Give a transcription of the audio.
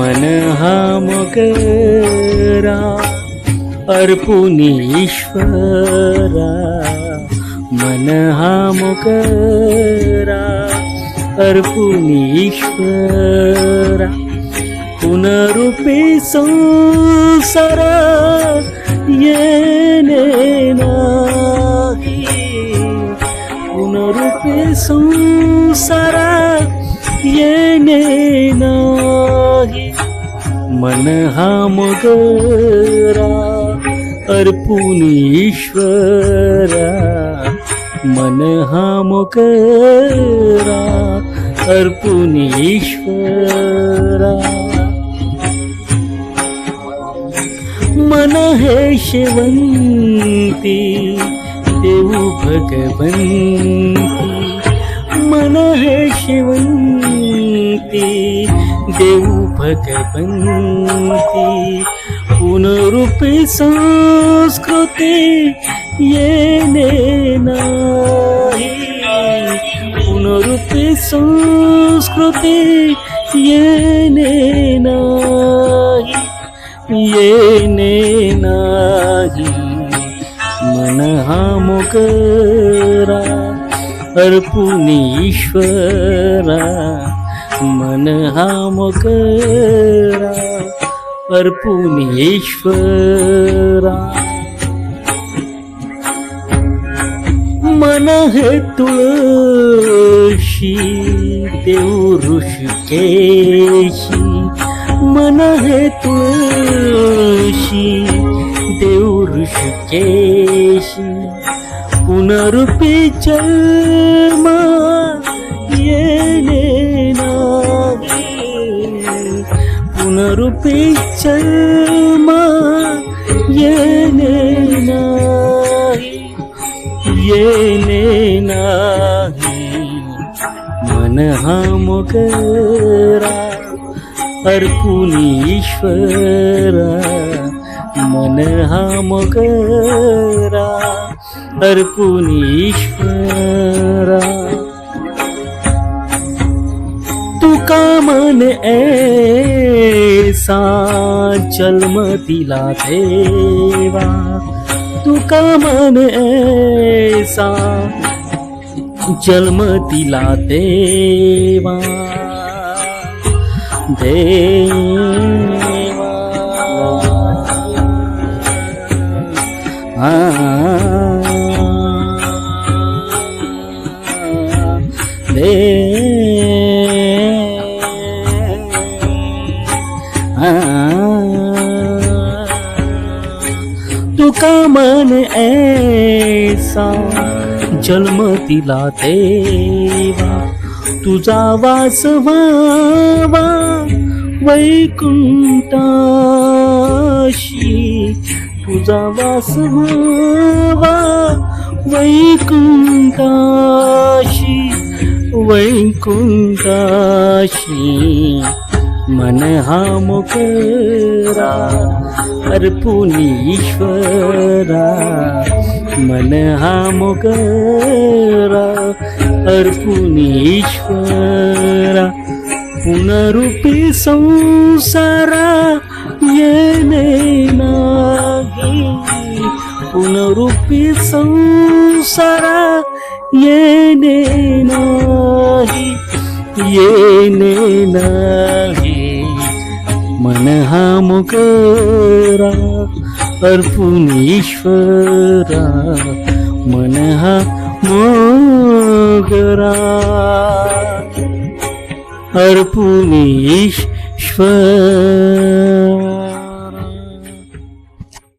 मन हा मकरा अर्पुनी ईश्वरा. मन हा मकरा अर्पुनी ईश्वरा. पुनरुपी संसारा येणे नाही. पुनरुपी संसारा येणे नाही. मन हा मगरा अर्पून ईश्वरा. मन हा मगरा अर्पून ईश्वरा. मन हे शेवंती देऊ भगवंती. मन हे शेवंती देऊ भगवंती पुनरुपी संस्कृती येणे नाही। पुनरुपी संस्कृती येणे नाही। येणे नाही मन हा मोकरा अर्पुन ईश्वरा मन हा मकरा अर्पुन ईश्वरा मन हे तुळशी देऊ ऋषिकेशी. मन हे तुळशी देऊ ऋषिकेशी. पुनरुपे च मा येन पुनरुपे मा ये नेना मनहाकरा अर्पुणीश्वरा मनहमकरा अर्पुन ईश्वरा। तुका मन ऐसा जन्म तिला देवा। तुका मन ऐसा जन्म तिला देवा। देवा। आ। तुका मन ऐसा जन्म तिला देवा? तुझा वास व्हावा वैकुंठाशी। तुझा वास व्हावा वैकुंठाशी। वैकुंठाशी मन हा मुकरा अर्पुन ईश्वरा मन हा मुकरा अर्पुन ईश्वरा। पुनरुपी संसारा येणे नाही पुनरुपी संसारा येणे ना येणे नाही. मन हा मुकरा अर्पुन ईश्वरा. मन हा मोगरा अर्पुन ईश्वर.